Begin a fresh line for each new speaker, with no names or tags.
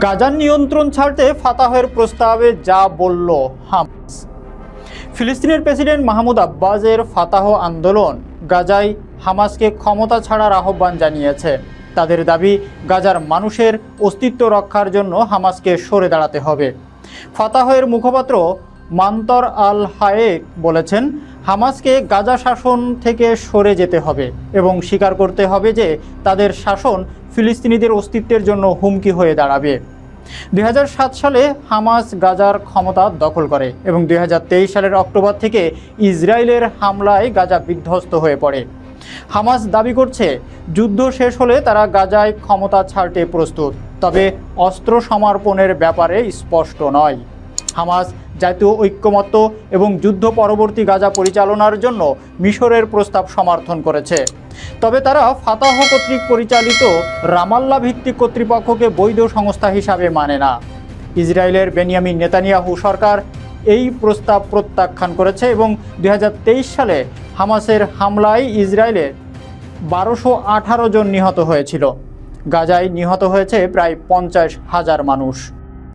গাজার নিয়ন্ত্রণ ছাড়তে ফাতাহের প্রস্তাবে যা বলল হামাস। ফিলিস্তিনের প্রেসিডেন্ট মাহমুদ আব্বাসের ফাতাহ আন্দোলন গাজায় হামাসকে ক্ষমতা ছাড়ার আহ্বান জানিয়েছে। তাদের দাবি, গাজার মানুষের অস্তিত্ব রক্ষার জন্য হামাসকে সরে দাঁড়াতে হবে। ফাতাহের মুখপাত্র মান্তর আল হায়েক বলেছেন, হামাসকে গাজা শাসন থেকে সরে যেতে হবে এবং স্বীকার করতে হবে যে তাদের শাসন ফিলিস্তিনিদের অস্তিত্বের জন্য হুমকি হয়ে দাঁড়াবে। দুই হাজার সাত সালে হামাস গাজার ক্ষমতা দখল করে এবং দুই হাজার তেইশ সালের অক্টোবর থেকে ইসরায়েলের হামলায় গাজা বিধ্বস্ত হয়ে পড়ে। হামাস দাবি করছে, যুদ্ধ শেষ হলে তারা গাজায় ক্ষমতা ছাড়তে প্রস্তুত, তবে অস্ত্র সমর্পণের ব্যাপারে স্পষ্ট নয়। হামাস জাতীয় ঐক্যমত্য এবং যুদ্ধ পরবর্তী গাজা পরিচালনার জন্য মিশরের প্রস্তাব সমর্থন করেছে। তবে তারা ফাতাহ কর্তৃক পরিচালিত রামাল্লা ভিত্তিক কর্তৃপক্ষকে বৈধ সংস্থা হিসাবে মানে না। ইসরায়েলের বেনিয়ামিন নেতানিয়াহু সরকার এই প্রস্তাব প্রত্যাখ্যান করেছে এবং দু হাজার তেইশ সালে হামাসের হামলায় ইসরায়েলে বারোশো আঠারো জন নিহত হয়েছিল। গাজায় নিহত হয়েছে প্রায় পঞ্চাশ হাজার মানুষ।